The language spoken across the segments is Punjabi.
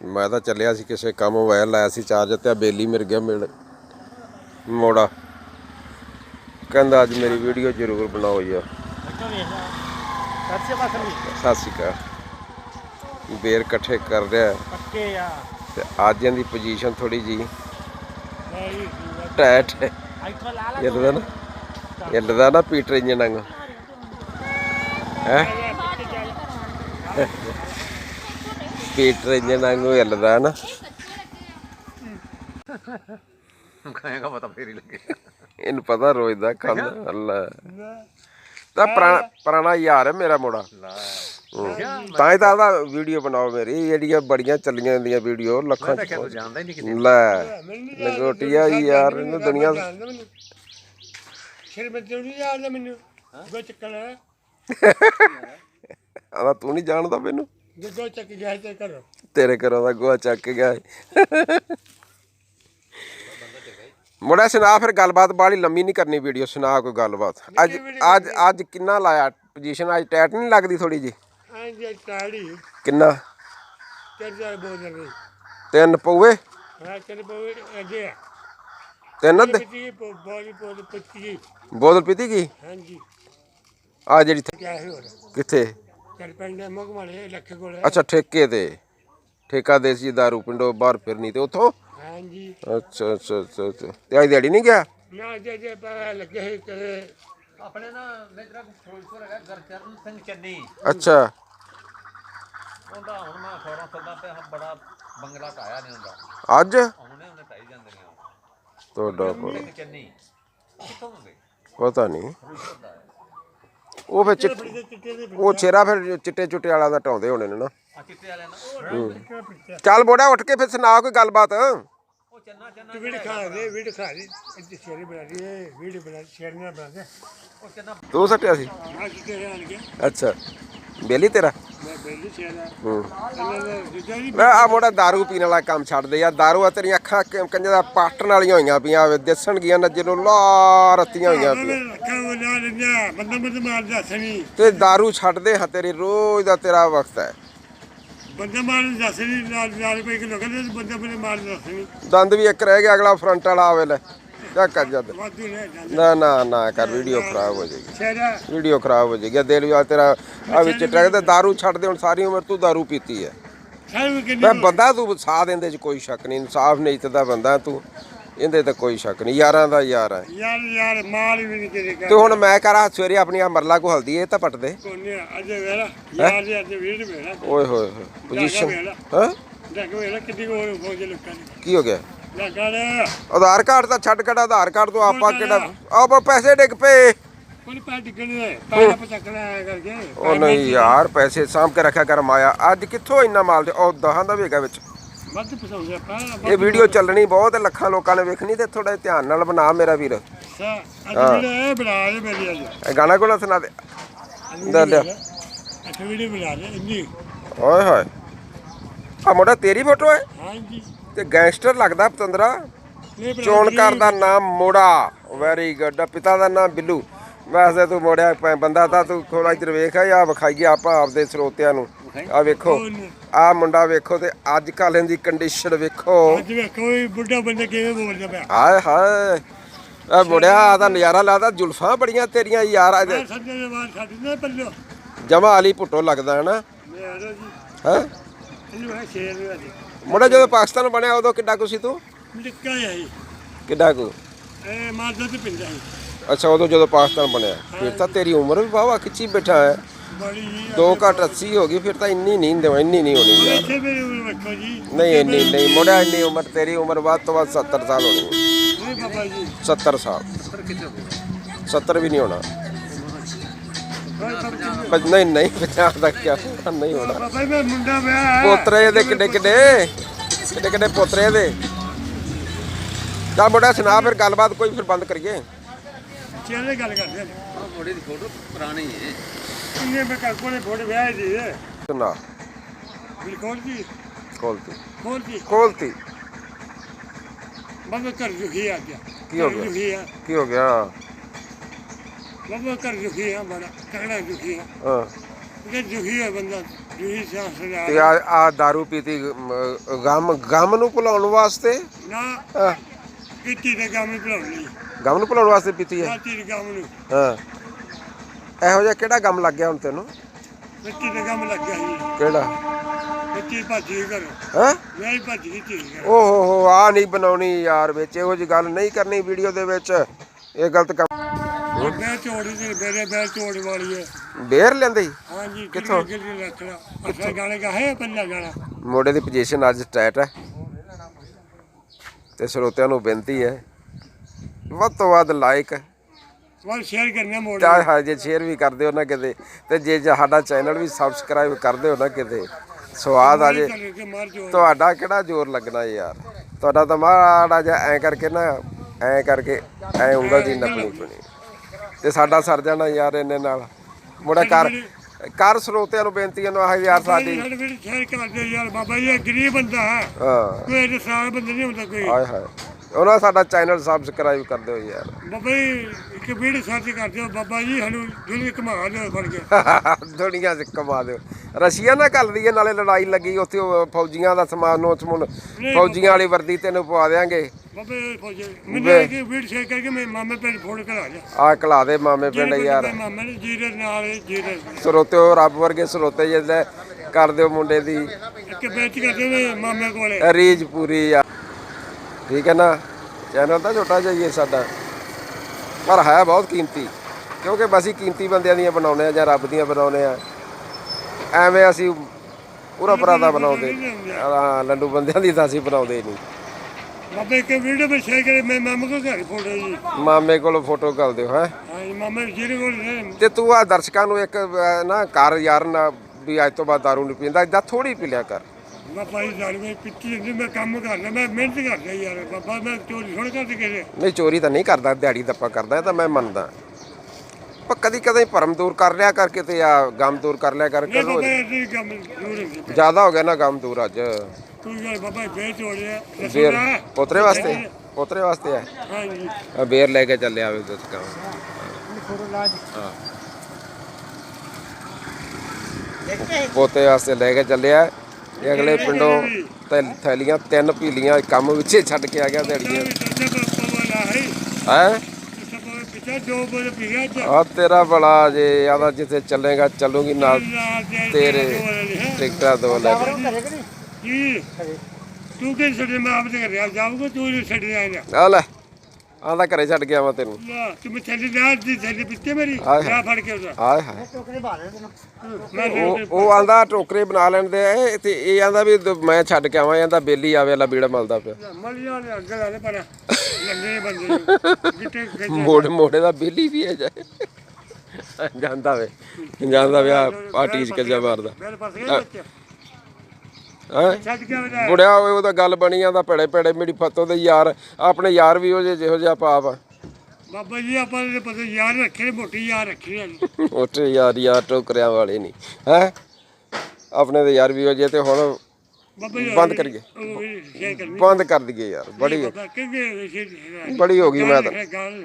ਮੈਂ ਤਾਂ ਚੱਲਿਆ ਸੀ ਕਿਸੇ ਕੰਮ ਮੋਬਾਈਲ ਲਾਇਆ ਸੀ ਚਾਰਜ ਤੇ ਬੇਲੀ ਮਿਲ ਗਿਆ ਮਿਲ ਮੋੜਾ। ਕਹਿੰਦਾ ਅੱਜ ਮੇਰੀ ਵੀਡੀਓ ਜ਼ਰੂਰ ਬਣਾਓ ਯਾਰ। ਸਤਿ ਸ਼੍ਰੀ ਅਕਾਲ। ਬੇਰ ਇਕੱਠੇ ਕਰ ਰਿਹਾ। ਪੱਕੇ ਆ। ਤੇ ਅੱਜ ਇਹਦੀ ਪੋਜੀਸ਼ਨ ਥੋੜੀ ਜੀ ਟੈਟ ਹੈ। ਇੱਥੋਂ ਲਾ ਲਾ ਹਿੱਲਦਾ ਨਾ ਹਿੱਲਦਾ ਨਾ ਪੀਟਰ ਇੰਜਨ ਵਾਂਗ। ਹੈ? ਪੀਟਰ ਇੰਜਨ ਵਾਂਗੂ ਹਿੱਲਦਾ ਨਾ ਖਾਏਗਾ ਪਤਾ ਫੇਰ ਹੀ ਲੱਗੇ ਇਹਨੂੰ ਪਤਾ ਰੋਜ਼ ਦਾ ਖਾਂਦਾ ਅੱਲਾ ਤਾਂ ਪੁਰਾਣਾ ਪੁਰਾਣਾ ਯਾਰ ਹੈ ਮੇਰਾ ਮੋੜਾ ਹੂੰ। ਤਾਂ ਹੀ ਤਾਂ ਵੀਡੀਓ ਬਣਾਓ ਮੇਰੀ ਜਿਹੜੀਆਂ ਬੜੀਆਂ ਚੱਲੀਆਂ ਜਾਂਦੀਆਂ ਵੀਡੀਓ ਲੱਖਾਂ ਚ ਲੈ ਲੰਗੋਟੀਆ ਯਾਰ ਇਹਨੂੰ ਦੁਨੀਆ ਸਿਰ ਵਿੱਚ ਨਹੀਂ ਜਾਂਦਾ ਮੈਨੂੰ ਗੋ ਚੱਕਣ ਆਦਾ ਤੂੰ ਨਹੀਂ ਜਾਣਦਾ ਮੈਨੂੰ ਜਦੋਂ ਚੱਕ ਗਿਆ ਤੇ ਕਰੋ ਤੇਰੇ ਘਰੋਂ ਦਾ ਗੋਆ ਚੱਕ ਕੇ ਗਿਆ। ਮੁੰਡਾ ਸੁਣਾ ਫਿਰ ਗੱਲਬਾਤ ਬਾਲੀ ਲੰਮੀ ਨਹੀਂ ਕਰਨੀ ਵੀਡੀਓ ਸੁਣਾ ਕੋਈ ਗੱਲਬਾਤ। ਅੱਜ ਅੱਜ ਅੱਜ ਕਿੰਨਾ ਲਾਇਆ? ਪੋਜੀਸ਼ਨ ਅੱਜ ਟੈਟ ਨਹੀਂ ਲੱਗਦੀ ਥੋੜੀ ਜੀ ਆਂ ਜੀ ਟਾੜੀ ਕਿੰਨਾ? ਚੱਲ ਜਾ ਬੋਲ ਰਹੀ ਤਿੰਨ ਪਊਏ? ਹਾਂ ਤਿੰਨ ਅੱਧੇ? ਬੋਤਲ ਪੀਤੀ ਕੀ? ਹਾਂਜੀ। ਆ ਜਿਹੜੀ ਕਿੱਥੇ? ਪਿੰਡ ਮੁਗ ਵਾਲੇ ਲੱਖ ਕੋਲ ਅੱਛਾ ਠੇਕੇ ਤੇ। ਠੇਕਾ ਦੇਸੀ ਦਾਰੂ ਪਿੰਡੋਂ ਬਾਹਰ ਫਿਰਨੀ ਤੇ ਉਥੋਂ? ਹਾਂਜੀ। ਅੱਛਾ ਅੱਛਾ ਅੱਛਾ ਅੱਛਾ। ਤੇ ਅੱਜ ਦਿਹਾੜੀ ਨਹੀਂ ਗਿਆ? ਨਾ ਜੇ ਜੇ ਪਾ ਲੱਗੇ ਹੈ ਕਰੇ ਆਪਣੇ ਨਾ ਮੇਰਾ ਫਿਰੋਜ਼ਪੁਰ ਹੈਗਾ ਗਰਚਰਨ ਸਿੰਘ ਚੰਨੀ। ਅੱਛਾ। ਉਹਦਾ ਹੁਣ ਮੈਂ ਖਬਰਾਂ ਸੁਣਦਾ ਪਿਆ ਹਾਂ ਬੜਾ ਬੰਗਲਾ ਢਾਇਆ ਨਹੀਂ ਹੁੰਦਾ ਅੱਜ? ਹੁਣੇ ਉਹਨੇ ਢਾਈ ਜਾਂਦੇ ਨੇ ਉਹ। ਤੁਹਾਡਾ ਪ- ਸਿੰਘ ਚੰਨੀ। ਕਿੱਥੋਂ ਹੁੰਦੇ ਪਤਾ ਨਹੀਂ। ਫਿਰੋਜ਼ਪੁਰ ਦਾ ਹੈ। ਉਹ ਫਿਰ ਚਿੱਟ- ਉਹ ਚਿਹਰਾ ਫਿਰ ਚਿੱਟੇ ਚੁੱਟੇ ਵਾਲਾ ਦਾ ਢਾਉਂਦੇ ਹੋਣੇ ਨੇ ਨਾ। ਚਿੱਟੇ ਵਾਲਿਆਂ ਚੱਲ ਬੋੜਾ ਉੱਠ ਕੇ ਫਿਰ ਸੁਣਾ ਕੋਈ ਗੱਲਬਾਤ। ਉਹ ਚੰਨਾ ਚੰਨਾ ਵੀਡ ਖਾ ਦੇ ਵੀਡ ਖਾ ਦੇ। ਇੱਥੇ ਸ਼ੇਰੀ ਬਣਾ ਦੀ ਹੈ ਵੀਡ ਬਣਾ ਸ਼ੇਰ ਨਾ ਬਣਾ ਦੇ। ਉਹ ਚੰਨਾ ਤੂੰ ਸੱਟਿਆ ਸੀ? ਅੱਛਾ। ਬੇਲੀ ਤੇਰਾ? ਮੈਂ ਬੈਲੀ ਸ਼ੇਰ ਆ ਹੂੰ ਅੱਲਾ ਦਾ ਦੂਜਾ ਨਹੀਂ ਮੈਂ ਆ ਮੋੜਾ दारू ਪੀਣ ਵਾਲਾ ਕੰਮ ਛੱਡ ਦੇ ਯਾਰ दारू ਆ ਤੇਰੀਆਂ ਅੱਖਾਂ ਕ- ਕੰਜੇ ਦਾ ਪਾਟਣ ਵਾਲੀਆਂ ਹੋਈਆਂ ਪਈਆਂ ਵੇ ਦਿਸਣਗੀਆਂ ਨੱਜੇ ਨੂੰ ਲਾ ਰੱਤੀਆਂ ਹੋਈਆਂ ਪਈਆਂ ਮੈਂ ਰੱਖਾ ਉਹ ਨਾ ਲੈਂਦਾ ਬੰਦਾ ਬੰਦਾ ਮਾਰਦਾ ਸਣੀ ਤੇ दारू ਛੱਡ ਦੇ ਹਾਂ ਤੇਰੀ ਰੋਜ਼ ਦਾ ਤੇਰਾ ਵਕਤ ਹੈ ਬੰਦਾ ਮਾਰਦਾ ਸਣੀ ਨਾਲ ਨਾਲ ਕੋਈ ਕਿਲੋ ਕਹਿੰਦੇ ਬੰਦਾ ਬੰਦਾ ਮਾਰਦਾ ਸਣੀ ਦੰਦ ਵੀ ਇੱਕ ਰਹਿ ਗਿਆ ਅਗਲਾ ਫਰੰਟ ਵਾਲਾ ਆਵੇ ਲੈ ਜਾ ਕਰ ਜਦ ਵਾਧੂ ਨੇ ਜਾਂਦੇ ਨਾ ਨਾ ਨਾ ਕਰ ਵੀਡੀਓ ਖਰਾਬ ਹੋ ਜਾਏਗੀ ਸ਼ੇਰਾ ਵੀਡੀਓ ਖਰਾਬ ਹੋ ਜਾਏਗੀ ਦਿਲ ਵੀ ਆ ਤੇਰਾ ਆ ਵਿੱਚ ਟਰੈਕ ਤੇ दारू ਛੱਡ ਦੇ ਹੁਣ ਸਾਰੀ ਉਮਰ ਤੂੰ दारू ਪੀਤੀ ਹੈ ਸਾਰੇ ਕਿੰਨੀ ਮੈਂ ਬੰਦਾ ਤੂੰ ਸਾਥ ਦਿੰਦੇ ਚ ਕੋਈ ਸ਼ੱਕ ਨਹੀਂ ਇਨਸਾਫ ਨਹੀਂ ਦਾ ਬੰਦਾ ਤੂੰ ਇਹਦੇ ਤੇ ਕੋਈ ਸ਼ੱਕ ਨਹੀਂ ਯਾਰਾਂ ਦਾ ਯਾਰ ਹੈ ਯਾਰ ਯਾਰ ਮਾਲ ਵੀ ਨਹੀਂ ਕਿਤੇ ਤੇ ਹੁਣ ਮੈਂ ਕਰਾਂ ਸਵੇਰੇ ਆਪਣੀ ਆ ਮਰਲਾ ਕੋ ਹਲਦੀ ਇਹ ਤਾਂ ਪੱਟ ਦੇ ਕੋਨੇ ਅੱਜ ਵੇਲਾ ਯਾਰ ਦੇ ਅੱਜ ਵੀਡ ਵੇਲਾ ਓਏ ਹੋਏ ਹੋਏ ਪੋਜੀਸ਼ਨ ਹਾਂ ਦੇਖ ਵੇਲਾ ਕਿੰਨੀ ਕੋ ਹੋ ਫੌਜ ਲੋਕਾਂ ਨੇ ਕੀ ਹੋ ਗਿਆ ਲਗਾੜ ਆਧਾਰ ਕਾਰਡ ਤਾਂ ਛੱਡ ਕੜਾ ਆਧਾਰ ਕਾਰਡ ਤੋਂ ਆਪਾਂ ਕਿਹੜਾ ਆਪਾਂ ਪੈਸੇ ਡਿੱਗ ਪਏ। ਉਹ ਨਹੀਂ ਯਾਰ ਪੈਸੇ ਸਾਂਭ ਕੇ ਰੱਖਿਆ ਕਰ ਮਾਇਆ। ਅੱਜ ਕਿੱਥੋਂ ਇੰਨਾ ਮਾਲ ਤੇ ਉਹ ਦਹਾਂ ਦਾ ਵੀ ਹੈਗਾ ਵਿੱਚ। ਇਹ ਵੀਡੀਓ ਚੱਲਣੀ ਬਹੁਤ ਲੱਖਾਂ ਲੋਕਾਂ ਨੇ ਵੇਖਣੀ ਤੇ ਥੋੜਾ ਧਿਆਨ ਨਾਲ ਬਣਾ ਮੇਰਾ ਵੀਰ। ਇਹ ਬਣਾ ਦੇ ਮੇਰੀ ਅੱਜ। ਇਹ ਗਾਣਾ ਕੋਲ ਸੁਣਾ ਦੇ। ਓਏ ਹੋਏ। ਆ ਮੋੜਾ ਤੇਰੀ ਫੋਟੋ ਹੈ? ਹਾਂਜੀ। ਤੇ ਗੈਂਗਸਟਰ ਲੱਗਦਾ ਪਤੰਦਰਾ। ਚੋਣਕਾਰ ਦਾ ਨਾਮ ਮੋੜਾ। ਵੈਰੀ ਗੁੱਡ ਪਿਤਾ ਦਾ ਨਾਮ ਬਿੱਲੂ। ਵੈਸੇ ਤੂੰ ਮੋੜਿਆ ਪ- ਬੰਦਾ ਤਾਂ ਤੂੰ ਥੋੜਾ ਜਿਹਾ ਵੇਖ ਆ ਵਿਖਾਈਏ ਆਪਾਂ ਆਪਦੇ ਸਰੋਤਿਆਂ ਨੂੰ। ਆ ਵੇਖੋ ਆ ਮੁੰਡਾ ਵੇਖੋ ਤੇ ਅੱਜ ਕੱਲ੍ਹ ਇਹਦੀ ਕੰਡੀਸ਼ਨ ਵੇਖੋ। ਅੱਜ ਵੇ ਕੋਈ ਬੁੱਢਾ ਬੰਦਾ ਕਿਵੇਂ ਬੋਲਦਾ ਪਿਆ। ਹਾਏ ਹਾਏ ਆ ਮੁੰਡਿਆ ਆ ਤਾਂ ਨਜ਼ਾਰਾ ਲਾਦਾ ਜੁਲਫਾਂ ਬੜੀਆਂ ਤੇਰੀਆਂ ਯਾਰ ਅੱਜ ਮੈਂ ਸੰਜੇ ਦੇ ਬਾਅਦ ਛੱਡ ਨਾ ਪੱਲੋ ਜਮਾ ਆਲੀ ਭੁੱਟੋ ਲੱਗਦਾ ਹੈ ਨਾ ਮੈਂ ਆ ਰਿਹਾ ਜੀ। ਹੈ? ਇਹਨੂੰ ਹੈ ਸ਼ੇਰ ਵੀ ਅੱਜ ਮੁੰਡਾ ਜਦੋਂ ਪਾਕਿਸਤਾਨ ਬਣਿਆ ਉਦੋਂ ਕਿੱਡਾ ਕੁ ਸੀ ਤੂੰ? ਨਿੱਕਾ ਹੀ ਆਈ ਕਿੱਡਾ ਕੁ? ਇਹ ਮਾਰਦਾ ਤੇ ਪਿੰਦਾ ਸੀ ਅੱਛਾ ਉਦੋਂ ਜਦੋਂ ਪਾਕਿਸਤਾਨ ਬਣਿਆ। ਫਿਰ ਤਾਂ ਤੇਰੀ ਉਮਰ ਵੀ ਵਾਵਾ ਖਿੱਚੀ ਬੈਠਾ ਹੈ। ਬੜੀ ਜੀ ਦੋ ਘੱਟ 80 ਹੋ ਗਈ ਫਿਰ ਤਾਂ ਇੰਨੀ ਨਹੀਂ ਦੇਵਾ ਇੰਨੀ ਨਹੀਂ ਹੋਣੀ ਯਾਰ ਇੱਥੇ ਮੇਰੀ ਉਮਰ ਵੇਖੋ ਜੀ। ਨਹੀਂ ਇੰਨੀ ਨਹੀਂ ਮੁੰਡਾ ਇੰਨੀ ਉਮਰ ਤੇਰੀ ਉਮਰ ਵੱਧ ਤੋਂ ਵੱਧ 70 ਸਾਲ ਹੋਣੀ ਹੈ। ਨਹੀਂ ਬਾਬਾ ਜੀ। 70 ਸਾਲ। 70 ਵੀ ਨਹੀਂ ਹੋਣਾ। ਪਰ ਨਹੀਂ ਨਹੀਂ 50 ਦਾ ਕਿਆ ਨਹੀਂ ਹੋਣਾ। ਬਾਬਾ ਮੈਂ ਮੁੰਡਾ ਵਿਆਹ ਪੋਤਰੇ ਇਹਦੇ ਕਿੱਡੇ ਕਿੱਡੇ? ਕਿੱਡੇ ਕਿੱਡੇ ਪੋਤਰੇ ਇਹਦੇ ਚੱਲ ਮੁੰਡਾ ਸੁਣਾ ਫਿਰ ਗੱਲਬਾਤ ਕੋਈ ਫਿਰ ਬੰਦ ਕਰੀਏ। ਚੇਲੇ ਗੱਲ ਕਰਦੇ ਨੇ ਮੋੜੇ ਦੀ ਫੋਟੋ ਪੁਰਾਣੀ ਹੈ ਇਹਨੇ ਮੈਂ ਕੱਲ ਕੋਲੇ ਫੋੜ ਵਿਆਹ ਦੀ ਹੈ ਸੁਣਾ। ਬਿਲਕੁਲ ਜੀ। ਖੋਲਤੀ। ਖੋਲ ਜੀ। ਖੋਲਤੀ। ਬਾਬਾ ਕਰ ਜੁਖੀ ਆ ਗਿਆ ਕੀ ਹੋ ਗਿਆ? ਕੀ ਹੋ ਗਿਆ? ਬਾਬਾ ਕਰ ਜੁਖੀ ਆ ਬੜਾ ਤਗੜਾ ਜੁਖੀ ਆ। ਹਾਂ। ਕਿ ਦੁਖੀ ਹੈ ਬੰਦਾ ਦੁਖੀ ਸਾਸ ਤੇ ਆ ਆ दारू ਪੀਤੀ ਅਮ, ਗਮ ਗਮ ਨੂੰ ਭੁਲਾਉਣ ਵਾਸਤੇ? ਨਾ ਹਾਂ, ਕਿੱਤੀ ਦੇ ਕੰਮ ਭਲਾਉਣੀ। ਗਮ ਨੂੰ ਭੁਲਾਉਣ ਵਾਸਤੇ ਪੀਤੀ ਹੈ? ਸਾਤੀ ਦੇ ਕੰਮ ਨੂੰ। ਹਾਂ। ਇਹੋ ਜਿਹਾ ਕਿਹੜਾ ਗਮ ਲੱਗ ਗਿਆ ਹੁਣ ਤੈਨੂੰ? ਮਿੱਟੀ ਦੇ ਕੰਮ ਲੱਗਿਆ ਸੀ ਕਿਹੜਾ? ਮਿੱਟੀ ਭੱਜ ਗਈ ਘਰ। ਹੈ? ਮੈਂ ਹੀ ਭੱਜ ਗਈ ਧੀ ਘਰ। ਓ ਹੋ ਹੋ ਆ ਨਹੀਂ ਬਣਾਉਣੀ ਯਾਰ ਵਿੱਚ ਇਹੋ ਜੀ ਗੱਲ ਨਹੀਂ ਕਰਨੀ ਵੀਡੀਓ ਦੇ ਵਿੱਚ। ਇਹ ਗਲਤ ਕੰਮ ਮੈਂ ਮੇਰੇ ਵਾਲੀ ਹੈ ਬੇਰ ਲੈਂਦੇ। ਹਾਂਜੀ ਕਿੱਥੋਂ? ਕਿੱਥੇ ਰੱਖਣਾ ਅਸਾਂ ਗਾਣੇ ਹੈ ਪੰਨਾ ਗਾਣਾ। ਮੋਢੇ ਦੀ ਪੋਜੀਸ਼ਨ ਅੱਜ ਟਾਈਟ ਹੈ ਤੇ ਸਰੋਤਿਆਂ ਨੂੰ ਬੇਨਤੀ ਹੈ ਵੱਧ ਤੋਂ ਵੱਧ ਲਾਈਕ ਵਾਲ ਸ਼ੇਅਰ ਕਰਨਾ ਮੋੜ ਚਾਹ ਹਾਜੇ ਸ਼ੇਅਰ ਵੀ ਕਰ ਦਿਓ ਨਾ ਕਿਤੇ ਤੇ ਜੇ ਜੇ ਸਾਡਾ ਚੈਨਲ ਵੀ ਸਬਸਕ੍ਰਾਈਬ ਕਰ ਦਿਓ ਨਾ ਕਿਤੇ ਸਵਾਦ ਆ ਜੇ। ਜੋ ਤੁਹਾਡਾ ਕਿਹੜਾ ਜ਼ੋਰ ਲੱਗਣਾ ਯਾਰ? ਤੁਹਾਡਾ ਤਾਂ ਮਾੜਾ ਜਿਹਾ ਐ ਕਰਕੇ ਨਾ ਐ ਕਰਕੇ ਐ ਉਂਗਲ ਦੀ ਨੱਪਣੀ ਪਣੀ ਤੇ ਸਾਡਾ ਸਰ ਜਾਣਾ ਯਾਰ ਇਹਨੇ ਨਾਲ। ਮੁੰਡਾ ਕਰ ਕਰ ਸਰੋਤਿਆਂ ਨੂੰ ਬੇਨਤੀ ਹੈ ਨਾ ਆਹ ਯਾਰ ਸਾਡੀ। ਸ਼ੇਅਰ ਕਰਦੇ ਯਾਰ ਬਾਬਾ ਜੀ ਇਹ ਗਰੀਬ ਬੰਦਾ ਹੈ। ਹਾਂ। ਕੋਈ ਰਸਾਲ ਬੰਦਾ ਨਹੀਂ ਹੁੰਦਾ ਕੋਈ। ਹਾਏ ਹਾਏ। ਉਹਨਾਂ ਸਾਡਾ ਚੈਨਲ ਸਬਸਕ੍ਰਾਈਬ ਕਰ ਦਿਓ ਯਾਰ। ਬਾਬਾ ਜੀ ਇੱਕ ਵੀਡੀਓ ਸਰਚ ਕਰਦੇ ਹੋ ਬਾਬਾ ਜੀ ਸਾਨੂੰ ਦੁਨੀਆ ਕਮਾ ਲਿਓ ਫੜ ਕੇ। ਦੁਨੀਆ 'ਚ ਕਮਾ ਦਿਓ। ਰਸ਼ੀਆ ਨਾਲ ਕੱਲ ਦੀ ਨਾਲੇ ਲੜਾਈ ਲੱਗੀ ਉੱਥੇ ਉਹ ਫੌਜੀਆਂ ਦਾ ਸਮਾਨ ਨੋਚ ਮੁਨ ਫੌਜੀਆਂ ਵਾਲੀ ਵਰਦੀ ਤੈਨੂੰ ਪਵਾ ਦੇਾਂਗੇ ਬਾਬਾ ਜੀ ਫੌਜੀ ਮੈਨੂੰ ਇੱਕ ਵੀਡੀਓ ਸ਼ੇਅਰ ਕਰਕੇ ਮੈਂ ਮਾਮੇ ਪਿੰਡ ਫੋਨ ਕਰਾ ਜਾ ਆ ਕਲਾ ਦੇ ਮਾਮੇ ਪਿੰਡ ਯਾਰ। ਮਾਮੇ ਨੇ ਜੀਰੇ ਨਾਲ ਜੀਰੇ ਸਰੋਤਿਓ ਰੱਬ ਵਰਗੇ ਸਰੋਤੇ ਜਿਹਦੇ ਕਰ ਦਿਓ ਮੁੰਡੇ ਦੀ। ਇੱਕ ਬੇਚ ਕਰਦੇ ਨੇ ਮਾਮੇ ਕੋਲੇ। ਰੀਜ ਪੂਰੀ ਠੀਕ ਹੈ ਨਾ? ਚੈਨਲ ਤਾਂ ਛੋਟਾ ਜਿਹਾ ਹੀ ਹੈ ਸਾਡਾ। ਪਰ ਹੈ ਬਹੁਤ ਕੀਮਤੀ। ਕਿਉਂਕਿ ਬਸ ਹੀ ਕੀਮਤੀ ਬੰਦਿਆਂ ਦੀਆਂ ਬਣਾਉਨੇ ਆ ਜਾਂ ਰੱਬ ਦੀਆਂ ਬਣਾਉਨੇ ਆ ਐਵੇਂ ਅਸੀਂ ਪੂਰਾ ਪਰਾਦਾ ਬਣਾਉਂਦੇ। ਹਾਂ ਲੰਡੂ ਬੰਦਿਆਂ ਦੀ ਤਾਂ ਅਸੀਂ ਬਣਾਉਂਦੇ ਨਹੀਂ। ਬਾਬਾ ਇੱਕ ਵੀਡੀਓ ਵਿੱਚ ਸ਼ੇਅਰ ਕਰੇ ਮੈਂ ਮਾਮੇ ਕੋਲ ਘਰ ਫੋਟੋ ਜੀ। ਮਾਮੇ ਕੋਲ ਫੋਟੋ ਕਰ ਦਿਓ ਹੈ। ਹਾਂ ਜੀ, ਮਾਮੇ ਜੀਰੇ ਕੋਲ। ਤੇ ਤੂੰ ਆ ਦਰਸ਼ਕਾਂ ਨੂੰ ਇੱਕ ਨਾ ਕਰ ਯਾਰ ਨਾ ਵੀ ਅੱਜ ਤੋਂ ਬਾਅਦ ਦਾਰੂ ਨਹੀਂ ਪੀਂਦਾ। ਇਦਾਂ ਥੋੜੀ ਪੀ ਲਿਆ ਕਰ। ਬਾਬਾ ਜੀ ਜਾਣਵੇ ਪਿੱਛੇ ਹੁੰਦੀ ਮੈਂ ਕੰਮ ਕਰਦਾ ਮੈਂ ਮਿਹਨਤ ਕਰਦਾ ਯਾਰ ਬਾਬਾ ਮੈਂ ਚੋਰੀ ਥੋੜਾ ਕਰਦੇ ਕਿਸੇ। ਨਹੀਂ ਚੋਰੀ ਤਾਂ ਨਹੀਂ ਕਰਦਾ ਦਿਹਾੜੀ ਦੱਪਾ ਕਰਦਾ ਇਹ ਤਾਂ ਮੈਂ ਮੰਨਦਾ। ਪਰ ਕਦੀ ਕਦੇ ਭਰਮ ਦੂਰ ਕਰ ਲਿਆ ਕਰਕੇ ਤੇ ਆ ਗਮ ਦੂਰ ਕਰ ਲਿਆ ਕਰਕੇ ਨਹੀਂ ਬਾਬਾ ਇਹ ਕੰਮ ਦੂਰ ਹੁੰਦੀ ਜ਼ਿਆਦਾ ਹੋ ਗਿਆ ਨਾ ਗਮ ਦੂਰ ਅੱਜ। ਤੂੰ ਯਾਰ ਬਾਬਾ ਹੋ ਰਿਹਾ ਬੇਰ ਪੋਤਰੇ ਵਾਸਤੇ? ਪੋਤਰੇ ਵਾਸਤੇ ਆ? ਹਾਂ ਜੀ ਆ ਬੇਰ ਲੈ ਕੇ ਚੱਲਿਆ ਆਵੇ ਦੁੱਧ ਕਾ ਪੋਤੇ ਵਾਸਤੇ ਲੈ ਕੇ ਚੱਲਿਆ ਇਹ ਅਗਲੇ ਪਿੰਡੋਂ ਤੇ ਥੈਲੀਆਂ ਤਿੰਨ ਪੀਲੀਆਂ ਕੰਮ ਵਿੱਚੇ ਛੱਡ ਕੇ ਆ ਗਿਆ ਦਿਹਾੜੀਆਂ। ਹੈ? ਪਿੱਛੇ ਦੋ ਬੋਲ ਪੀ ਗਿਆ ਅੱਜ। ਆ ਤੇਰਾ ਬੜਾ ਜੇ ਆਦਾ ਜਿੱਥੇ ਚੱਲੇਗਾ ਚੱਲੂਗੀ ਨਾਲ ਤੇਰੇ ਟਿਕਟਾਂ ਦੋ ਲੈ ਕੇ। ਕੀ ਤੂੰ ਕਿਹ ਛੱਡੇ ਮੈਂ ਆਪ ਤੇ ਰਿਹਾ ਜਾਊਗਾ ਤੂੰ ਛੱਡ ਰਿਹਾ ਆ ਲੈ। ਆਂਦਾ ਘਰੇ ਛੱਡ ਕੇ ਆਵਾਂ ਤੈਨੂੰ। ਨਾ ਤੂੰ ਮੈਂ ਛੱਡ ਨਾ ਦੀ ਛੱਡ ਪਿੱਛੇ ਮੇਰੀ? ਹਾਏ। ਜਾ ਫੜ ਕੇ ਉਹਦਾ। ਆਏ ਹਾਏ। ਮੈਂ ਉਹ ਉਹ ਆਂਦਾ ਟੋਕਰੇ ਬਣਾ ਲੈਂਦੇ ਆ ਇਹ ਤੇ ਇਹ ਆਂਦਾ ਵੀ ਦ- ਮੈਂ ਛੱਡ ਕੇ ਆਵਾਂ ਆਂਦਾ ਬੇਲੀ ਆਵੇ ਲਾ ਬੀੜਾ ਮਲਦਾ ਪਿਆ। ਮਲੀਆਂ ਨੇ ਅੱਗੇ ਲਾ ਦੇ ਪਰ ਲੰਗੇ ਬੰਦੇ। ਗਿੱਟੇ ਗੱਜੇ ਮੋੜ ਮੋੜੇ ਦਾ ਬੇਲੀ ਵੀ ਹੈ ਜਾ ਜਾਂਦਾ ਵੇ ਜਾਂਦਾ ਵੇ ਆ ਪਾਰਟੀ ਚ ਜਾ ਮਾਰਦਾ। ਮੇਰੇ ਪਾਸ ਬੱਚੇ ਹੈ? ਹੋਵੇ ਉਹਦਾ ਗੱਲ ਬਣੀ ਆਂਦਾ ਭੜੇ ਭੜੇ ਮੇਰੀ ਫਤੋ ਦੇ ਯਾਰ। ਆਪਣੇ ਯਾਰ ਵੀ ਉਹ ਜਿਹੇ ਜਿਹੋ ਜਿਹਾ ਪਾਪ ਆ। ਬਾਬਾ ਜੀ ਆਪਾਂ ਦੇ ਪਤਾ ਯਾਰ ਰੱਖੇ ਨੇ, ਮੋਟੀ ਯਾਰ ਰੱਖੀ ਆ ਉੱਥੇ ਯਾਰ ਯਾਰ ਟੋਕਰਿਆਂ ਵਾਲੇ ਨਹੀਂ ਹੈ? ਆਪਣੇ ਦੇ ਯਾਰ ਵੀ ਉਹ ਜਿਹੇ ਤੇ ਹੁਣ ਬਾਬਾ ਜੀ ਬੰਦ ਕਰੀਏ। ਉਹ ਵੀ ਸ਼ੇਅਰ ਕਰਨੀ। ਬੰਦ ਕਰ ਦਈਏ ਯਾਰ ਬੜੀ ਬਾਬਾ ਕਿੰਨੇ ਸ਼ੇਅਰ ਬੜੀ ਹੋ ਗਈ ਮੈਂ ਤਾਂ। ਗਾਲ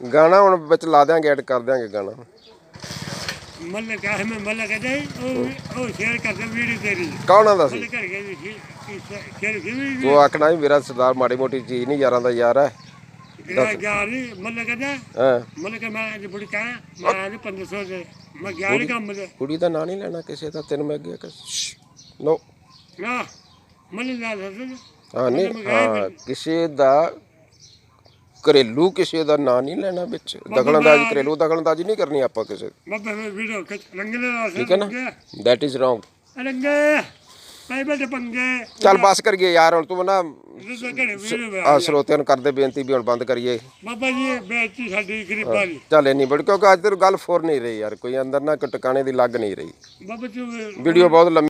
ਗਾਣਾ ਹੁਣ ਵਿੱਚ ਲਾ ਦਿਆਂਗੇ ਐਡ ਕਰ ਦਿਆਂਗੇ ਗਾਣਾ। ਮੱਲ ਕਹੇ ਮੈਂ ਮੱਲ ਕਹਦੇ ਉਹ ਉਹ ਸ਼ੇਅਰ ਕਰਦੇ ਵੀਡੀਓ ਤੇਰੀ। ਕੌਣ ਆਂਦਾ ਸੀ? ਮੱਲ ਕਰ ਗਏ ਸੀ ਸ਼ੇਅਰ ਕੀ ਵੀ ਉਹ ਆਖਣਾ ਵੀ ਮੇਰਾ ਸਰਦਾਰ ਮਾੜੀ ਮੋਟੀ ਚੀਜ਼ ਨਹੀਂ ਯਾਰਾਂ ਦਾ ਯਾਰ ਹੈ। ਜਿਹੜਾ ਯਾਰ ਨਹੀਂ ਮੱਲ ਕਹਦਾ ਹਾਂ। ਮੱਲ ਕਹ ਮੈਂ ਅੱਜ ਬੁੜੀ ਕਹਾਂ ਮੈਂ ਅੱਜ 1500 ਦੇ ਮੈਂ ਗਿਆ ਨਹੀਂ ਕੰਮ ਤੇ। ਕੁੜੀ ਦਾ ਨਾਂ ਨਹੀਂ ਲੈਣਾ ਕਿਸੇ ਦਾ ਤੈਨੂੰ ਮੈਂ ਅੱਗੇ ਨੋ। ਨਾ ਮੱਲ ਨਾ ਦੱਸ ਹਾਂ ਨਹੀਂ ਹਾਂ ਕਿਸੇ ਦਾ ਘਰੇਲੂ ਕਿਸੇ ਦਾ ਨਾਂ ਨਹੀਂ ਲੈਣਾ ਵਿੱਚ। ਦਖਲਅੰਦਾਜ਼ੀ ਘਰੇਲੂ ਦਖਲਅੰਦਾਜ਼ੀ ਨਹੀਂ ਕਰਨੀ ਆਪਾਂ ਕਿਸੇ ਦੀ। ਬਾਬਾ ਵੀਡੀਓ ਖਿੱਚ ਰੰਗਲੇ ਨਾਲ ਠੀਕ ਹੈ ਨਾ? ਦੈਟ ਇਜ਼ ਰੋਂਗ ਰੰਗੇ। ਪੈ ਬੈਠੇ ਪੰਗੇ। ਚੱਲ ਬਸ ਕਰੀਏ ਯਾਰ ਹੁਣ ਤੂੰ ਨਾ ਜਿਸ ਘੜੇ ਵੀਡੀਓ ਆ ਸਰੋਤਿਆਂ ਨੂੰ ਕਰਦੇ ਬੇਨਤੀ ਵੀ ਹੁਣ ਬੰਦ ਕਰੀਏ। ਬਾਬਾ ਜੀ ਇਹ ਬੇਇੱਜ਼ਤੀ ਸਾਡੀ ਗਰੀਬਾਂ ਦੀ। ਚੱਲ ਇੰਨੀ ਬੜੀ ਕਿਉਂਕਿ ਅੱਜ ਤੇਰੀ ਗੱਲ ਫੁਰ ਨਹੀਂ ਰਹੀ ਯਾਰ ਕੋਈ ਅੰਦਰ ਨਾ ਕੋਈ ਟਿਕਾਣੇ ਦੀ ਲੱਗ ਨਹੀਂ ਰਹੀ। ਬਾਬਾ ਜੀ ਵੀਡੀਓ ਬਹੁਤ ਲੰਮੀ